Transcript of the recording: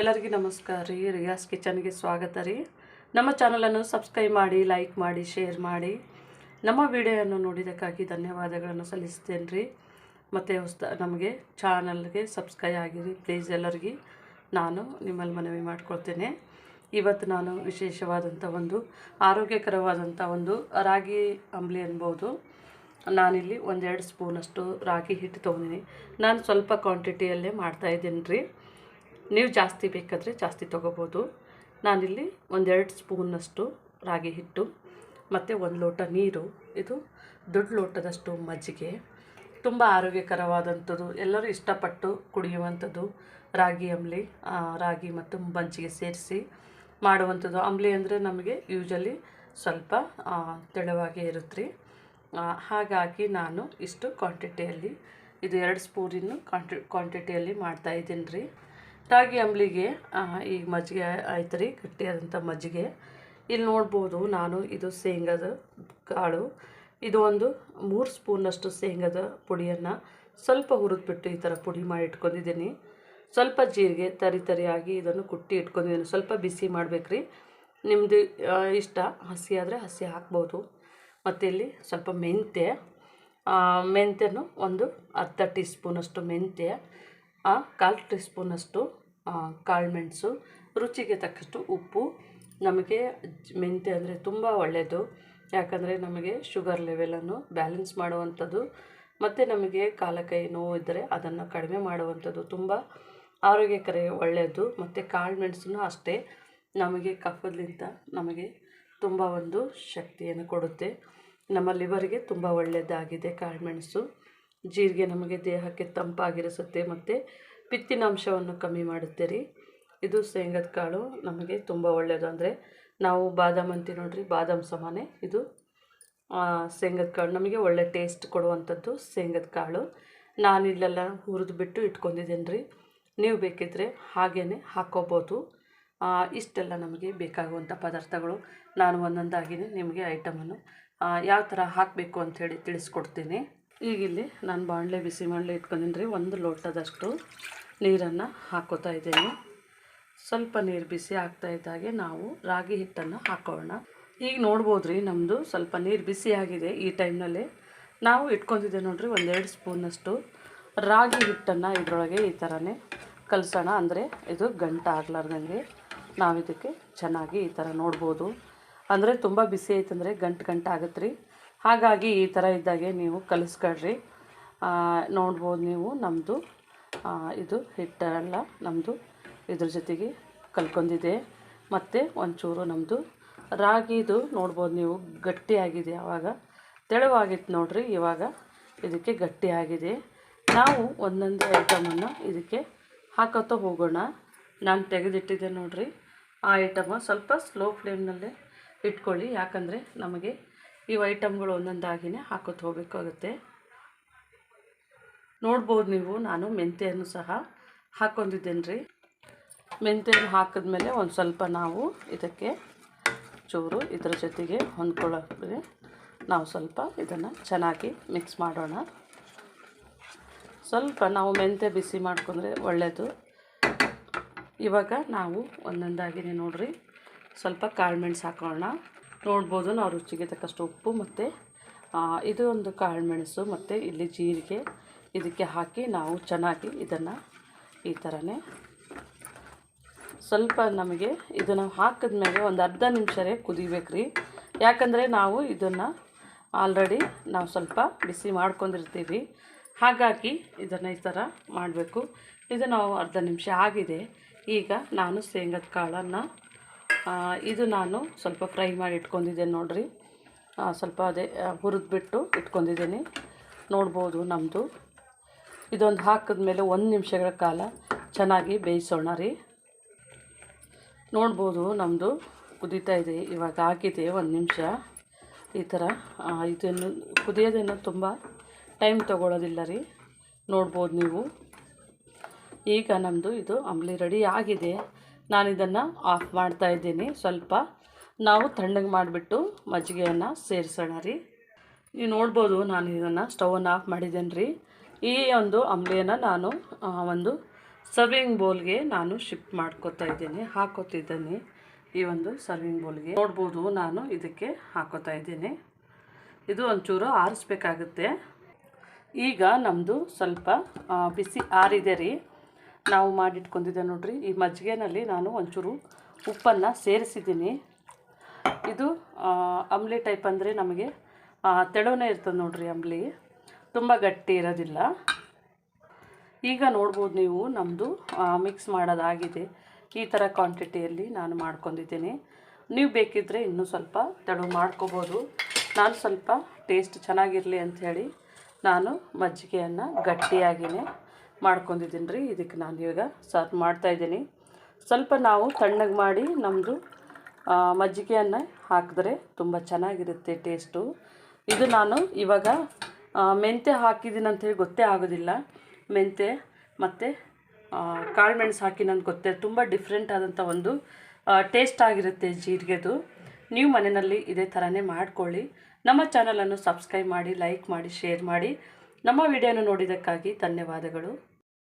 ಎಲ್ಲರಿಗೂ ನಮಸ್ಕಾರ ರೀ ರಿಯಾಸ್ ಕಿಚನ್ಗೆ ಸ್ವಾಗತ ರೀ. ನಮ್ಮ ಚಾನಲನ್ನು ಸಬ್ಸ್ಕ್ರೈಬ್ ಮಾಡಿ, ಲೈಕ್ ಮಾಡಿ, ಶೇರ್ ಮಾಡಿ. ನಮ್ಮ ವಿಡಿಯೋವನ್ನು ನೋಡಿದ್ದಕ್ಕಾಗಿ ಧನ್ಯವಾದಗಳನ್ನು ಸಲ್ಲಿಸ್ತೇನೆ ರೀ. ಮತ್ತು ಹೊಸ ನಮಗೆ ಚಾನಲ್ಗೆ ಸಬ್ಸ್ಕ್ರೈಬ್ ಆಗಿರಿ, ಪ್ಲೀಸ್ ಎಲ್ಲರಿಗೂ. ನಾನು ನಿಮ್ಮಲ್ಲಿ ಮನವಿ ಮಾಡ್ಕೊಳ್ತೇನೆ. ಇವತ್ತು ನಾನು ವಿಶೇಷವಾದಂಥ ಒಂದು ಆರೋಗ್ಯಕರವಾದಂಥ ಒಂದು ರಾಗಿ ಅಂಬ್ಲಿ ಅನ್ಬೋದು. ನಾನಿಲ್ಲಿ ಒಂದೆರಡು ಸ್ಪೂನಷ್ಟು ರಾಗಿ ಹಿಟ್ಟು ತೊಗೊಂಡಿನಿ. ನಾನು ಸ್ವಲ್ಪ ಕ್ವಾಂಟಿಟಿಯಲ್ಲೇ ಮಾಡ್ತಾಯಿದ್ದೀನಿ ರೀ. ನೀವು ಜಾಸ್ತಿ ಬೇಕಾದರೆ ಜಾಸ್ತಿ ತೊಗೋಬೋದು. ನಾನಿಲ್ಲಿ ಒಂದೆರಡು ಸ್ಪೂನಷ್ಟು ರಾಗಿ ಹಿಟ್ಟು, ಮತ್ತು ಒಂದು ಲೋಟ ನೀರು, ಇದು ದೊಡ್ಡ ಲೋಟದಷ್ಟು ಮಜ್ಜಿಗೆ. ತುಂಬ ಆರೋಗ್ಯಕರವಾದಂಥದ್ದು. ಎಲ್ಲರೂ ಇಷ್ಟಪಟ್ಟು ಕುಡಿಯುವಂಥದ್ದು ರಾಗಿ ಅಂಬ್ಲಿ ರಾಗಿ ಮತ್ತು ಮಜ್ಜಿಗೆ ಸೇರಿಸಿ ಮಾಡುವಂಥದ್ದು. ಅಂಬ್ಲಿ ಅಂದರೆ ನಮಗೆ ಯೂಶಲಿ ಸ್ವಲ್ಪ ತೆಳುವಾಗಿ ಇರುತ್ತೆ ಹಾಗಾಗಿ ನಾನು ಇಷ್ಟು ಕ್ವಾಂಟಿಟಿಯಲ್ಲಿ, ಇದು ಎರಡು ಸ್ಪೂನಿನ ಕ್ವಾಂಟಿ, ಕ್ವಾಂಟಿಟಿಯಲ್ಲಿ ಮಾಡ್ತಾಯಿದ್ದೀನಿ ರೀ. ರಾಗಿ ಅಂಬ್ಲಿಗೆ ಈಗ ಮಜ್ಜಿಗೆ ಆಯ್ತು ರೀ, ಗಟ್ಟಿಯಾದಂಥ ಮಜ್ಜಿಗೆ. ಇಲ್ಲಿ ನೋಡ್ಬೋದು ನಾನು, ಇದು ಶೇಂಗದ ಕಾಳು. ಇದು ಒಂದು ಮೂರು ಸ್ಪೂನಷ್ಟು ಶೇಂಗದ ಪುಡಿಯನ್ನು ಸ್ವಲ್ಪ ಹುರಿದ್ಬಿಟ್ಟು ಈ ಥರ ಪುಡಿ ಮಾಡಿ ಇಟ್ಕೊಂಡಿದ್ದೀನಿ. ಸ್ವಲ್ಪ ಜೀರಿಗೆ ತರಿ ತರಿಯಾಗಿ ಇದನ್ನು ಕುಟ್ಟಿ ಇಟ್ಕೊಂಡಿದ್ದೀನಿ. ಸ್ವಲ್ಪ ಬಿಸಿ ಮಾಡಬೇಕ್ರಿ ನಿಮ್ಮದು ಇಷ್ಟ, ಹಸಿ ಆದರೆ ಹಸಿ ಹಾಕ್ಬೋದು. ಮತ್ತು ಇಲ್ಲಿ ಸ್ವಲ್ಪ ಮೆಂತ್ಯ ಮೆಂತ್ಯನು ಒಂದು ಅರ್ಧ ಟೀ ಸ್ಪೂನಷ್ಟು ಮೆಂತ್ಯ ಕಾಲು ಟೀ ಸ್ಪೂನಷ್ಟು ಕಾಳುಮೆಣಸು, ರುಚಿಗೆ ತಕ್ಕಷ್ಟು ಉಪ್ಪು. ನಮಗೆ ಮೆಂತೆ ಮೆಂತ್ಯ ಅಂದರೆ ತುಂಬ ಒಳ್ಳೆಯದು ಯಾಕಂದರೆ ನಮಗೆ ಶುಗರ್ ಲೆವೆಲನ್ನು ಬ್ಯಾಲೆನ್ಸ್ ಮಾಡುವಂಥದ್ದು. ಮತ್ತು ನಮಗೆ ಕಾಲಕೈ ನೋವು ಇದ್ದರೆ ಅದನ್ನು ಕಡಿಮೆ ಮಾಡುವಂಥದ್ದು ತುಂಬ ಆರೋಗ್ಯಕರ ಒಳ್ಳೆಯದು ಮತ್ತು ಕಾಳುಮೆಣಸನ್ನು ಅಷ್ಟೇ ನಮಗೆ ಕಫದಿಂದ ನಮಗೆ ತುಂಬ ಒಂದು ಶಕ್ತಿಯನ್ನು ಕೊಡುತ್ತೆ. ನಮ್ಮ ಲಿವರ್ಗೆ ತುಂಬ ಒಳ್ಳೆಯದಾಗಿದೆ ಕಾಳುಮೆಣಸು. ಜೀರಿಗೆ ನಮಗೆ ದೇಹಕ್ಕೆ ತಂಪಾಗಿರಿಸುತ್ತೆ. ಮತ್ತು ಪಿತ್ತಿನಾಂಶವನ್ನು ಕಮ್ಮಿ ಮಾಡುತ್ತೆ ರೀ ಇದು ಶೇಂಗದ ಕಾಳು. ನಮಗೆ ತುಂಬ ಒಳ್ಳೆಯದು ಅಂದರೆ ನಾವು ಬಾದಾಮ್ ಅಂತೀವಿ ನೋಡ್ರಿ ಬಾದಾಮ್ ಸಮಾನೆ. ಇದು ಶೇಂಗದ ಕಾಳು. ನಮಗೆ ಒಳ್ಳೆ ಟೇಸ್ಟ್ ಕೊಡುವಂಥದ್ದು ಶೇಂಗದ ಕಾಳು. ನಾನಿಲ್ಲೆಲ್ಲ ಹುರಿದು ಬಿಟ್ಟು ಇಟ್ಕೊಂಡಿದ್ದೇನೆ ರೀ ನೀವು ಬೇಕಿದ್ದರೆ ಹಾಗೇ ಹಾಕ್ಕೋಬೋದು ಆ, ಇಷ್ಟೆಲ್ಲ ನಮಗೆ ಬೇಕಾಗುವಂಥ ಪದಾರ್ಥಗಳು. ನಾನು ಒಂದೊಂದಾಗಿನೇ ನಿಮಗೆ ಐಟಮನ್ನು ಯಾವ ಥರ ಹಾಕಬೇಕು ಅಂಥೇಳಿ ತಿಳಿಸ್ಕೊಡ್ತೀನಿ. ಈಗಿಲ್ಲಿ ನಾನು ಬಾಣಲೆ ಬಿಸಿ ಮಾಡಲೆ ಇಟ್ಕೊಂಡಿನಿ ಒಂದು ಲೋಟದಷ್ಟು ನೀರನ್ನು ಹಾಕೋತಾ ಇದ್ದೀನಿ. ಸ್ವಲ್ಪ ನೀರು ಬಿಸಿ ಆಗ್ತಾ ಇದ್ದಾಗೆ ನಾವು ರಾಗಿ ಹಿಟ್ಟನ್ನು ಹಾಕೋಣ. ಈಗ ನೋಡ್ಬೋದು ರೀ ನಮ್ಮದು ಸ್ವಲ್ಪ ನೀರು ಬಿಸಿ ಆಗಿದೆ ಈ ಟೈಮ್ನಲ್ಲಿ. ನಾವು ಇಟ್ಕೊಂಡಿದ್ದೆ ನೋಡ್ರಿ, ಒಂದೆರಡು ಸ್ಪೂನಷ್ಟು ರಾಗಿ ಹಿಟ್ಟನ್ನು ಇದರೊಳಗೆ ಈ ಥರನೇ ಕಲಸೋಣ. ಅಂದರೆ ಇದು ಗಂಟ ಆಗ್ಲಾರ್ದಂಗೆ ನಾವು ಇದಕ್ಕೆ ಚೆನ್ನಾಗಿ ಈ ಥರ ನೋಡ್ಬೋದು. ಅಂದರೆ ತುಂಬ ಬಿಸಿ ಐತಂದರೆ ಗಂಟು ಗಂಟು ಆಗುತ್ತೆ ರೀ. ಹಾಗಾಗಿ ಈ ಥರ ಇದ್ದಾಗೆ ನೀವು ಕಲಿಸ್ಕೊಳ್ರಿ. ನೋಡ್ಬೋದು ನೀವು ನಮ್ಮದು ಇದು ಹಿಟ್ಟೆಲ್ಲ ನಮ್ಮದು ಇದ್ರ ಜೊತೆಗೆ ಕಲ್ಕೊಂಡಿದೆ ಮತ್ತು ಒಂಚೂರು ನಮ್ಮದು ರಾಗಿದು ನೋಡ್ಬೋದು ನೀವು ಗಟ್ಟಿಯಾಗಿದೆ ಆವಾಗ ತೆಳುವಾಗಿತ್ತು ನೋಡ್ರಿ, ಇವಾಗ ಇದಕ್ಕೆ ಗಟ್ಟಿಯಾಗಿದೆ. ನಾವು ಒಂದೊಂದೇ ಐಟಮನ್ನು ಇದಕ್ಕೆ ಹಾಕೋತಾ ಹೋಗೋಣ. ನಾನು ತೆಗೆದಿಟ್ಟಿದ್ದೆ ನೋಡ್ರಿ. ಆ ಐಟಮ ಸ್ವಲ್ಪ ಸ್ಲೋ ಫ್ಲೇಮ್ನಲ್ಲೇ ಇಟ್ಕೊಳ್ಳಿ. ಯಾಕಂದರೆ ನಮಗೆ ಇವು ಐಟಮ್ಗಳು ಒಂದೊಂದಾಗಿನೇ ಹಾಕೋತ ಹೋಗಬೇಕಾಗುತ್ತೆ. ನೋಡ್ಬೋದು ನೀವು, ನಾನು ಮೆಂತೆಯನ್ನು ಸಹ ಹಾಕ್ಕೊಂಡಿದ್ದೇನೆ ರೀ ಮೆಂತ್ಯನ ಹಾಕಿದ್ಮೇಲೆ ಒಂದು ಸ್ವಲ್ಪ ನಾವು ಇದಕ್ಕೆ ಚೂರು ಇದರ ಜೊತೆಗೆ ಹೊಂದ್ಕೊಳ್ಳೋಕ್ಕೆ ನಾವು ಸ್ವಲ್ಪ ಇದನ್ನು ಚೆನ್ನಾಗಿ ಮಿಕ್ಸ್ ಮಾಡೋಣ. ಸ್ವಲ್ಪ ನಾವು ಮೆಂತೆ ಬಿಸಿ ಮಾಡ್ಕೊಂಡ್ರೆ ಒಳ್ಳೆಯದು ಇವಾಗ ನಾವು ಒಂದೊಂದಾಗಿನೇ ನೋಡಿರಿ. ಸ್ವಲ್ಪ ಕಾಳು ಮೆಣಸು ಹಾಕೋಣ. ನೋಡ್ಬೋದು. ನಾವು ರುಚಿಗೆ ತಕ್ಕಷ್ಟು ಉಪ್ಪು ಮತ್ತು ಇದು ಒಂದು ಕಾಳುಮೆಣಸು ಮತ್ತು ಇಲ್ಲಿ ಜೀರಿಗೆ ಇದಕ್ಕೆ ಹಾಕಿ ನಾವು ಚೆನ್ನಾಗಿ ಇದನ್ನು ಈ ಥರನೇ ಸ್ವಲ್ಪ ನಮಗೆ ಇದನ್ನು ಹಾಕಿದ್ಮೇಲೆ ಒಂದು ಅರ್ಧ ನಿಮಿಷರೇ ಕುದಿಬೇಕು ರೀ ಯಾಕಂದರೆ ನಾವು ಇದನ್ನು ಆಲ್ರೆಡಿ ನಾವು ಸ್ವಲ್ಪ ಬಿಸಿ ಮಾಡ್ಕೊಂಡಿರ್ತೀವಿ. ಹಾಗಾಗಿ ಇದನ್ನು ಈ ಥರ ಮಾಡಬೇಕು. ಇದು ನಾವು ಅರ್ಧ ನಿಮಿಷ ಆಗಿದೆ. ಈಗ ನಾನು ಶೇಂಗದ ಕಾಳನ್ನು ಇದು ನಾನು ಸ್ವಲ್ಪ ಫ್ರೈ ಮಾಡಿ ಇಟ್ಕೊಂಡಿದ್ದೇನೆ ನೋಡಿರಿ. ಸ್ವಲ್ಪ ಅದೇ ಹುರಿದ್ಬಿಟ್ಟು ಇಟ್ಕೊಂಡಿದ್ದೀನಿ. ನೋಡ್ಬೋದು ನಮ್ಮದು ಇದೊಂದು ಹಾಕಿದ್ಮೇಲೆ ಒಂದು ನಿಮಿಷಗಳ ಕಾಲ ಚೆನ್ನಾಗಿ ಬೇಯಿಸೋಣ ರೀ. ನೋಡ್ಬೋದು ನಮ್ಮದು ಕುದೀತಾ ಇದೆ, ಇವಾಗ ಹಾಕಿದೆ ಒಂದು ನಿಮಿಷ. ಈ ಥರ ಇದನ್ನು ಕುದಿಯೋದೇನು ತುಂಬ ಟೈಮ್ ತೊಗೊಳ್ಳೋದಿಲ್ಲ ರೀ. ನೋಡ್ಬೋದು ನೀವು. ಈಗ ನಮ್ಮದು ಇದು ಅಂಬ್ಲಿ ರೆಡಿ ಆಗಿದೆ. ನಾನು ಇದನ್ನು ಆಫ್ ಮಾಡ್ತಾ ಇದ್ದೀನಿ. ಸ್ವಲ್ಪ ನಾವು ತಣ್ಣಗೆ ಮಾಡಿಬಿಟ್ಟು ಮಜ್ಜಿಗೆಯನ್ನು ಸೇರಿಸೋಣ ರೀ. ನೀವು ನೋಡ್ಬೋದು ನಾನು ಇದನ್ನು ಸ್ಟವನ್ನು ಆಫ್ ಮಾಡಿದ್ದೇನೆ ರೀ. ಈ ಒಂದು ಅಂಬ್ಲಿಯನ್ನು ನಾನು ಒಂದು ಸರ್ವಿಂಗ್ ಬೌಲ್ಗೆ ನಾನು ಶಿಫ್ಟ್ ಮಾಡ್ಕೋತಾ ಇದ್ದೀನಿ, ಹಾಕೋತಿದ್ದೀನಿ ಈ ಒಂದು ಸರ್ವಿಂಗ್ ಬೌಲ್ಗೆ ನೋಡ್ಬೋದು ನಾನು ಇದಕ್ಕೆ ಹಾಕೋತಾ ಇದ್ದೀನಿ. ಇದು ಒಂಚೂರು ಆರಿಸ್ಬೇಕಾಗುತ್ತೆ. ಈಗ ನಮ್ಮದು ಸ್ವಲ್ಪ ಬಿಸಿ ಆರಿದೆ ರೀ. ನಾವು ಮಾಡಿಟ್ಕೊಂಡಿದ್ದೆ ನೋಡ್ರಿ. ಈ ಮಜ್ಜಿಗೆನಲ್ಲಿ ನಾನು ಒಂಚೂರು ಉಪ್ಪನ್ನು ಸೇರಿಸಿದ್ದೀನಿ. ಇದು ಅಂಬ್ಲಿ ಟೈಪ್ ಅಂದರೆ ನಮಗೆ ತೆಳುವೇ ಇರ್ತದೆ ನೋಡ್ರಿ ಅಂಬ್ಲಿ. ತುಂಬ ಗಟ್ಟಿ ಇರೋದಿಲ್ಲ. ಈಗ ನೋಡ್ಬೋದು ನೀವು ನಮ್ಮದು ಮಿಕ್ಸ್ ಮಾಡೋದಾಗಿದೆ. ಈ ಥರ ಕ್ವಾಂಟಿಟಿಯಲ್ಲಿ ನಾನು ಮಾಡ್ಕೊಂಡಿದ್ದೀನಿ. ನೀವು ಬೇಕಿದ್ದರೆ ಇನ್ನೂ ಸ್ವಲ್ಪ ತೆಳು ಮಾಡ್ಕೋಬೋದು. ನಾನು ಸ್ವಲ್ಪ ಟೇಸ್ಟ್ ಚೆನ್ನಾಗಿರಲಿ ಅಂಥೇಳಿ ನಾನು ಮಜ್ಜಿಗೆಯನ್ನು ಗಟ್ಟಿಯಾಗಿಯೇ ಮಾಡ್ಕೊಂಡಿದ್ದೀನಿ ರೀ ಇದಕ್ಕೆ ನಾನು ಇವಾಗ ಸರ್ ಮಾಡ್ತಾ ಇದ್ದೀನಿ. ಸ್ವಲ್ಪ ನಾವು ತಣ್ಣಗೆ ಮಾಡಿ ನಮ್ಮದು ಮಜ್ಜಿಗೆಯನ್ನು ಹಾಕಿದ್ರೆ ತುಂಬ ಚೆನ್ನಾಗಿರುತ್ತೆ ಟೇಸ್ಟು ಇದು ನಾನು ಇವಾಗ ಮೆಂತೆ ಹಾಕಿದ್ದೀನಿ ಅಂಥೇಳಿ ಗೊತ್ತೇ ಆಗೋದಿಲ್ಲ. ಮೆಂತ್ಯ ಮತ್ತು ಕಾಳು ಮೆಣಸು ಹಾಕಿ ನನಗೆ ಗೊತ್ತೇ, ತುಂಬ ಡಿಫ್ರೆಂಟ್ ಆದಂಥ ಒಂದು ಟೇಸ್ಟ್ ಆಗಿರುತ್ತೆ ಜೀರಿಗೆದು. ನೀವು ಮನೆಯಲ್ಲಿ ಇದೇ ಥರನೇ ಮಾಡ್ಕೊಳ್ಳಿ. ನಮ್ಮ ಚಾನಲನ್ನು ಸಬ್ಸ್ಕ್ರೈಬ್ ಮಾಡಿ ಲೈಕ್ ಮಾಡಿ ಶೇರ್ ಮಾಡಿ. ನಮ್ಮ ವಿಡಿಯೋನ ನೋಡಿದ್ದಕ್ಕಾಗಿ ಧನ್ಯವಾದಗಳು.